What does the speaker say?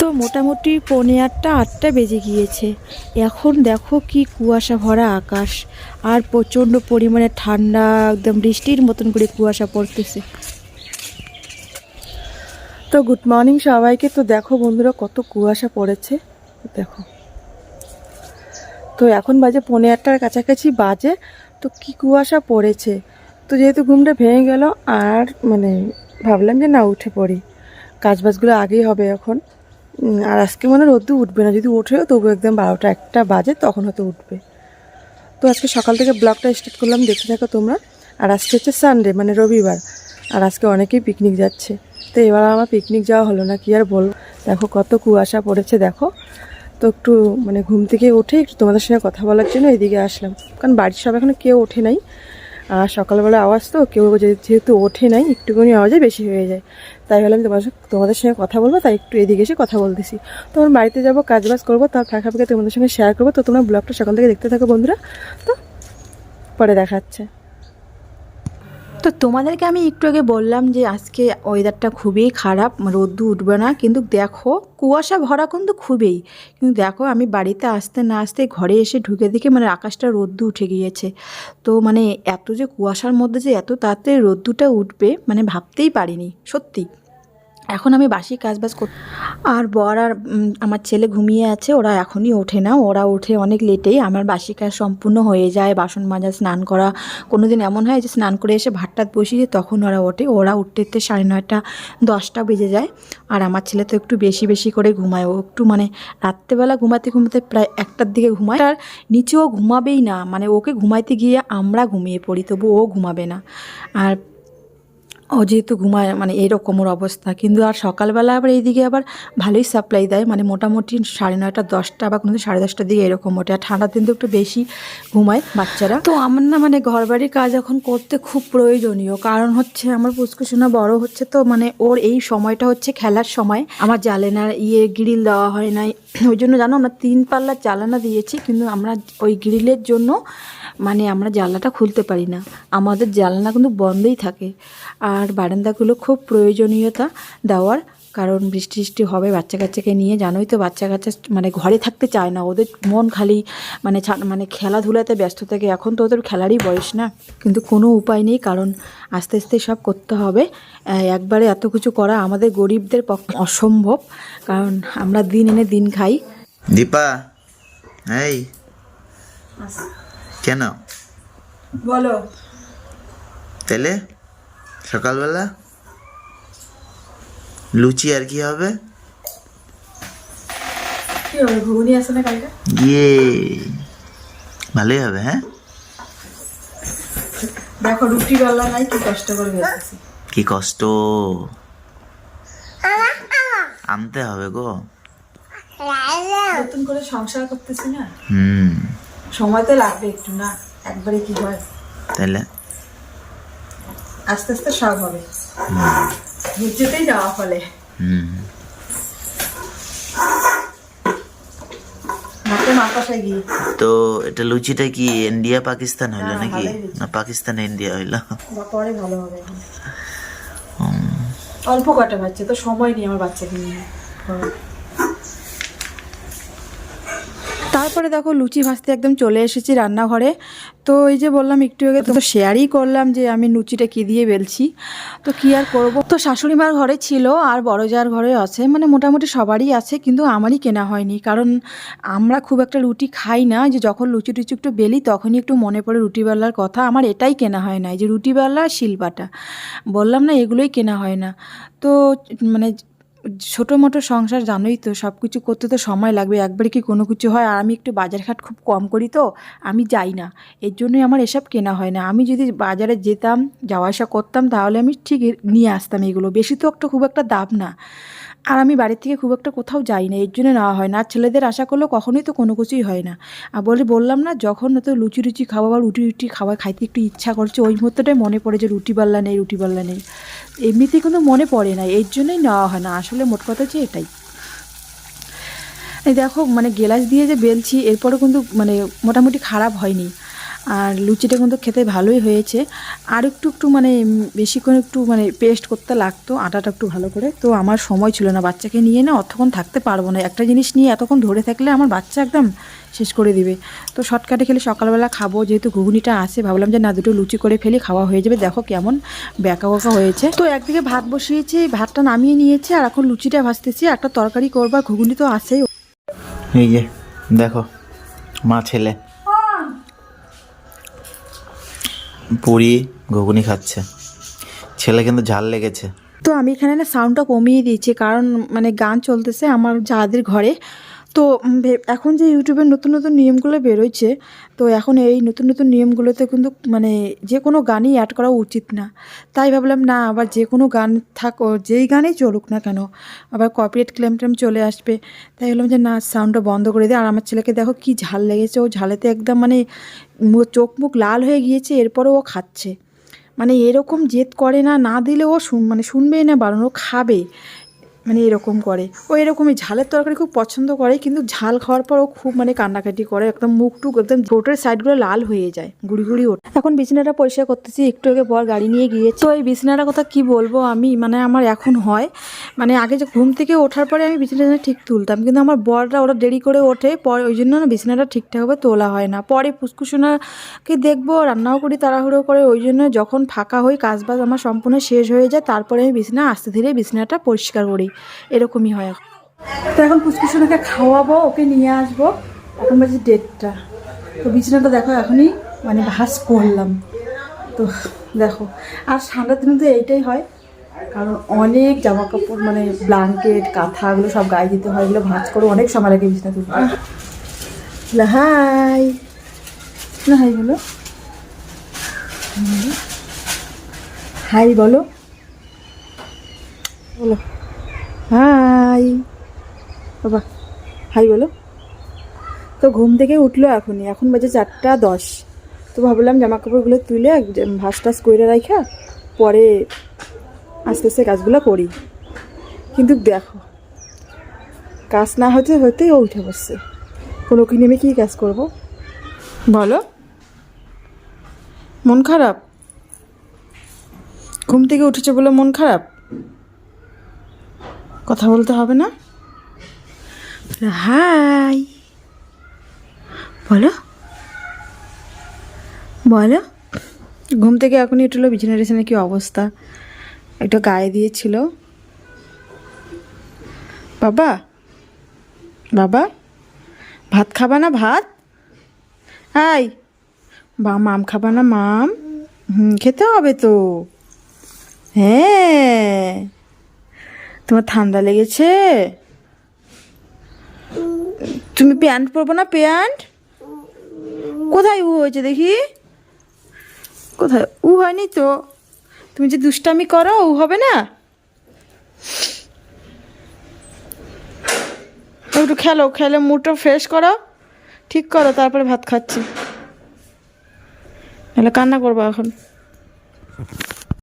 তো মোটামুটি পৌনে আটটা আটটা বেজে গিয়েছে। এখন দেখো কি কুয়াশা ভরা আকাশ, আর প্রচণ্ড পরিমাণে ঠান্ডা, একদম বৃষ্টির মতন করে কুয়াশা পড়তেছে। তো গুড মর্নিং সবাইকে। তো দেখো বন্ধুরা কত কুয়াশা পড়েছে। দেখো। তো এখন বাজে পৌনে আটটার কাছাকাছি বাজে। তো কি কুয়াশা পড়েছে। তো যেহেতু ঘুমটা ভেঙে গেল, আর মানে ভাবলাম যে না, উঠে পড়ি। কাজবাজগুলো আগেই হবে এখন। আর আজকে মনে রোদ্দু উঠবে না। যদি ওঠেও তবু একদম বারোটা একটা বাজে, তখন হয়তো উঠবে। তো আজকে সকাল থেকে ব্লগটা স্টার্ট করলাম, দেখতে থাকো তোমরা। আর আজকে হচ্ছে সানডে মানে রবিবার। আর আজকে অনেকেই পিকনিক যাচ্ছে। তো এবার আমার পিকনিক যাওয়া হলো না, কি আর বলব? দেখো কত কুয়াশা পড়েছে, দেখো। তো একটু মানে ঘুম থেকে উঠে একটু তোমাদের সঙ্গে কথা বলার জন্য এদিকে আসলাম। কারণ বাড়ির সব এখনও কেউ ওঠে নাই। আর সকালবেলা আওয়াজ তো, কেউ যেহেতু ওঠে নাই, একটুখানি আওয়াজে বেশি হয়ে যায়। তাই ভাবলাম তোমার তোমাদের সঙ্গে কথা বলব, তাই একটু এদিকে এসে কথা বলতেছি। তোমার বাড়িতে যাব কাজ বাজ করব তার ফাঁকা ফাঁকা তোমাদের সঙ্গে শেয়ার করব। তো তোমরা ব্লগটা সকাল থেকে দেখতে থাকো বন্ধুরা। তো পরে দেখাচ্ছে তো তোমাদেরকে আমি একটু আগে বললাম যে আজকে ওয়েদারটা খুবই খারাপ রোদ্দু উঠবে না, কিন্তু দেখো কুয়াশা ভরা কিন্তু খুবই। কিন্তু দেখো আমি বাড়িতে আসতে না আসতে ঘরে এসে ঢুকে দেখে মানে আকাশটা রোদ্দু উঠে গিয়েছে। তো মানে এত যে কুয়াশার মধ্যে যে এত তাড়াতাড়ি রোদ্দুটা উঠবে মানে ভাবতেই পারিনি, সত্যি। এখন আমি বাসি কাজবাজ কর আর বর আর আমার ছেলে ঘুমিয়ে আছে, ওরা এখনই ওঠে না, ওরা ওঠে অনেক লেটেই। আমার বাসি কাজ সম্পূর্ণ হয়ে যায়, বাসন মাজা, স্নান করা। কোনো দিন এমন হয় যে স্নান করে এসে ভাত টাত বসিয়ে তখন ওরা ওঠে। ওরা উঠতে উঠতে সাড়ে নয়টা, দশটা বেজে যায়। আর আমার ছেলে তো একটু বেশি বেশি করে ঘুমায়। ও একটু মানে রাত্রেবেলা ঘুমাতে ঘুমাতে প্রায় একটার দিকে ঘুমায়। আর নিচেও ঘুমাবেই না। মানে ওকে ঘুমাইতে গিয়ে আমরা ঘুমিয়ে পড়ি, তবু ও ঘুমাবে না। আর ও যেহেতু ঘুমায় মানে এরকম ওর অবস্থা। কিন্তু আর সকালবেলা আবার এইদিকে আবার ভালোই সাপ্লাই দেয়। মানে মোটামুটি সাড়ে নয়টা, দশটা বা কোনো সাড়ে দশটার দিকে এরকম ওঠে। আর ঠান্ডার দিন তো একটু বেশি ঘুমায় বাচ্চারা। তো আমার না মানে ঘর বাড়ির কাজ এখন করতে খুব প্রয়োজনীয়। কারণ হচ্ছে আমার পুষ্কুসোনা বড় হচ্ছে তো মানে ওর এই সময়টা হচ্ছে খেলার সময়। আমার জালেনার ইয়ে গ্রিল দেওয়া হয় নাই। ওই জন্য জানো আমরা তিন পাল্লার জালানা দিয়েছি। কিন্তু আমরা ওই গ্রিলের জন্য মানে আমরা জানলাটা খুলতে পারি না। আমাদের জানলা কিন্তু বন্ধই থাকে। আর বারান্দাগুলো খুব প্রয়োজনীয়তা দেওয়ার কারণ বৃষ্টি বৃষ্টি হবে বাচ্চা কাচ্চাকে নিয়ে জানোই তো বাচ্চা কাচ্চা মানে ঘরে থাকতে চায় না। ওদের মন খালি মানে ছা- মানে খেলাধুলাতে ব্যস্ত থাকে। এখন তো ওদের খেলারই বয়স না। কিন্তু কোনো উপায় নেই কারণ আস্তে আস্তে সব করতে হবে। একবারে এত কিছু করা আমাদের গরিবদের পক্ষে অসম্ভব কারণ আমরা দিন এনে দিন খাই। দীপা এই। কেন? বলো। তাহলে সকালবেলা লুচি আর কি হবে? ইয়ে ভালোই হবে হ্যাঁ? দেখো রুটি বেলা নাই কি কষ্ট করে কি কষ্ট? আনতে হবে গো। নতুন করে সংসার করতেছি না? হুম। সময় তো লাগবে একটু না একবারে কি হয়? তাহলে আস্তে আস্তে সব হবে। বুঝতেই যাওয়া ফলে তো এটা লুচিটা কি ইন্ডিয়া পাকিস্তান হইল হ্যাঁ, নাকি? না পাকিস্তান ইন্ডিয়া হইল? পরে ভালো হবে। অল্প কটা বাচ্চা তো সময় নেই আমার বাচ্চাকে নিয়ে। তারপরে দেখো লুচি ভাজতে একদম চলে এসেছি রান্নাঘরে। তো এই যে বললাম একটু আগে তো শেয়ারই করলাম যে আমি লুচিটা কী দিয়ে বেলছি। তো কী আর করব? তো শাশুড়ি মার ঘরে ছিল আর বড় যার ঘরে আছে মানে মোটামুটি সবারই আছে, কিন্তু আমারই কেনা হয়নি। কারণ আমরা খুব একটা রুটি খাই না, যে যখন লুচি টুচি একটু বেলি তখনই একটু মনে পড়ে রুটি বেলার কথা। আমার এটাই কেনা হয় না যে রুটি বেলা আর শিলপাটা বললাম না, এগুলোই কেনা হয় না। তো মানে ছোটো মোটো সংসার জানোই তো সব কিছু করতে তো সময় লাগবে, একবারে কি কোনো কিছু হয়? আর আমি একটু বাজার ঘাট খুব কম করি তো, আমি যাই না। এর জন্যই আমার এসব কেনা হয় না। আমি যদি বাজারে যেতাম, যাওয়া আসা করতাম, তাহলে আমি ঠিক নিয়ে আসতাম এগুলো। বেশি তো একটা খুব একটা দাম না। আর আমি বাড়ির থেকে খুব একটা কোথাও যাই না, এর জন্য নেওয়া হয় না। আর ছেলেদের আশা করলেও কখনোই তো কোনো কিছুই হয় না। আর বলে, বললাম না, যখন তো লুচি রুচি খাওয়া বা রুটি রুটি খাওয়া খাইতে একটু ইচ্ছা করছে, ওই মুহূর্তটাই মনে পড়ে যে রুটি বাল্লা নেই, রুটি বাল্লা নেই। এমনিতে কিন্তু মনে পড়ে না, এর জন্যই নেওয়া হয় না। আসলে মোট কথা হচ্ছে এটাই। এই দেখো মানে গেলাস দিয়ে যে বেলছি, এরপরও কিন্তু মানে মোটামুটি খারাপ হয়নি। আর লুচিটা কিন্তু খেতে ভালোই হয়েছে। আর একটু একটু মানে উম, বেশি করে একটু মানে পেস্ট করতে লাগতো আটাটা একটু ভালো করে। তো আমার সময় ছিল না বাচ্চাকে নিয়ে না অতক্ষণ থাকতে পারব না। একটা জিনিস নিয়ে এতক্ষণ ধরে থাকলে আমার বাচ্চা একদম শেষ করে দিবে। তো শর্টকাটে খেলে সকালবেলা খাব যেহেতু ঘুগনিটা আছে ভাবলাম যে না দুটো লুচি করে ফেলি খাওয়া হয়ে যাবে। দেখো কেমন ব্যাকা বাঁকা হয়েছে। তো একদিকে ভাত বসিয়েছি ভাতটা নামিয়ে নিয়েছি আর এখন লুচিটা ভাজতেছি একটা তরকারি করব ঘুগনি তো আছেই। এই যে দেখো মা ছেলে। পুরি, ঘুগনি খাচ্ছে। ছেলে কিন্তু ঝাল লেগেছে। তো আমি এখানে না সাউন্ডটা কমিয়ে দিয়েছি, কারণ মানে গান চলতেছে আমার যাদের ঘরে। তো এখন যে ইউটিউবের নতুন নতুন নিয়মগুলো বেরোচ্ছে তো এখন এই নতুন নতুন নিয়মগুলোতে কিন্তু মানে যে কোনো গানই অ্যাড করা উচিত না। তাই ভাবলাম, না, আবার যে কোনো গান থাক যেই গানেই চলুক না কেন, আবার কপিরাইট ক্লেম টেম চলে আসবে। তাই বললাম যে, না সাউন্ডটা বন্ধ করে দিই আর আমার ছেলেকে দেখো কি ঝাল লেগেছে, ও ঝালেতে একদম মানে চোখ মুখ লাল হয়ে গিয়েছে, এরপরেও ও খাচ্ছে। মানে এরকম জেদ করে না না দিলে ও মানে শুনবেই না, বারণ, ও খাবে। মানে এরকম করে। ও এরকমই ঝালের তরকারি খুব পছন্দ করে, কিন্তু ঝাল খাওয়ার পর ও খুব মানে কান্নাকাটি করে, একদম মুখ টুক একদম ঠোঁটের সাইডগুলো লাল হয়ে যায়, গুড়ি গুড়ি ওঠে। এখন বিছানাটা পরিষ্কার করতেছি, একটু আগে বর গাড়ি নিয়ে গিয়েছে। তো এই বিছানাটার কথা কি বলব, আমি মানে আমার এখন হয় মানে আগে যে ঘুম থেকে ওঠার পরে আমি বিছানাটা ঠিক তুলতাম, কিন্তু আমার বররা ওরা দেরি করে ওঠে, পরে ওই জন্য না বিছানাটা ঠিকঠাকভাবে তোলা হয় না। পরে পুষ্কুসোনাকে দেখব, রান্নাও করি তাড়াহুড়ো করে, ওই জন্য যখন ফাঁকা হই, কাজবাজ আমার সম্পূর্ণ শেষ হয়ে যায়, তারপরে আমি বিছানা আস্তে ধীরে বিছানাটা পরিষ্কার করি। এরকমই হয়। তো এখন পুষ্কুসোনাকে খাওয়াবো, ওকে নিয়ে আসব। এখন বাজে ডেটটা তো বিছানাটা দেখো এখনই মানে ভাস করলাম। তো দেখো, আর ঠান্ডার দিনে তো এইটাই হয়, কারণ অনেক জামা কাপড় মানে ব্লাঙ্কেট, কাঁথা, এগুলো সব গায়ে দিতে হয়, এগুলো ভাঁজ করে অনেক সময় লাগে বিছানা তুলতে। হাই। না হাই বলো। হাই বলো। বলো। হাই। বাবা, হাই বলো। তো ঘুম থেকে উঠল এখনই, এখন বাজে চারটা দশ। তো ভাবলাম জামা কাপড়গুলো তুলে ভাস টাস করে রাখা পরে আস্তে আস্তে কাজগুলো করি। কিন্তু দেখো, কাজ না হতে হতে ও উঠে বসছে। কোনো কি নেমে কী কাজ করব? বলো। মন খারাপ? ঘুম থেকে উঠেছে বলে মন খারাপ? কথা বলতে হবে না? হাই। বলো। বলো। ঘুম থেকে এখনই উঠল বিছানা টিছানা কি অবস্থা? একটু গায়ে দিয়েছিল। বাবা? বাবা? ভাত খাবা না ভাত? হাই। বা মাম খাবা না মাম? হুম খেতে হবে তো। হ্যাঁ। তোমার ঠান্ডা লেগেছে? তুমি প্যান্ট পরবো না, প্যান্ট? কোথায় উ হয়েছে দেখি? কোথায়? উ হয়নি তো। তুমি যে দুষ্টামি করো, উ হবে না? একটু খেলো, খেলে মুডটা ফ্রেশ করো ঠিক করো, তারপরে ভাত খাচ্ছি। নাহলে কান্না করব এখন।